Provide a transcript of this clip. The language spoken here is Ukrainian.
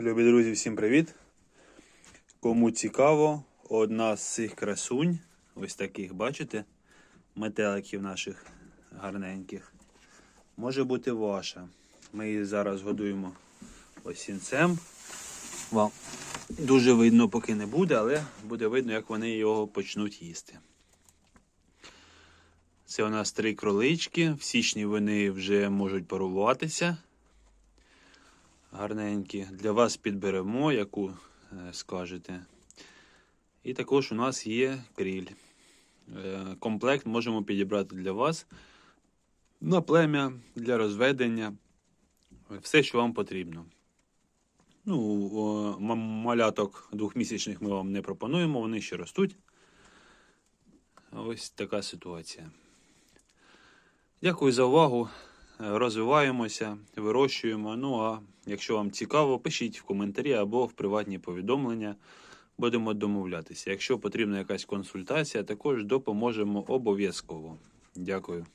Любі друзі, всім привіт! Кому цікаво, одна з цих красунь, ось таких, бачите, метеликів наших гарненьких, може бути ваша. Ми її зараз годуємо ось сінцем. Вам дуже видно, поки не буде, але буде видно, як вони його почнуть їсти. Це у нас три кролички. В січні вони вже можуть паруватися гарненькі. Для вас підберемо, яку е, скажете. І також у нас є кріль. Е, Комплект можемо підібрати для вас на плем'я, для розведення. Все, що вам потрібно. Ну, маляток двохмісячних ми вам не пропонуємо, вони ще ростуть. Ось така ситуація. Дякую за увагу. Розвиваємося, вирощуємо. Ну а якщо вам цікаво, пишіть в коментарі або в приватні повідомлення. Будемо домовлятися. Якщо потрібна якась консультація, також допоможемо обов'язково. Дякую.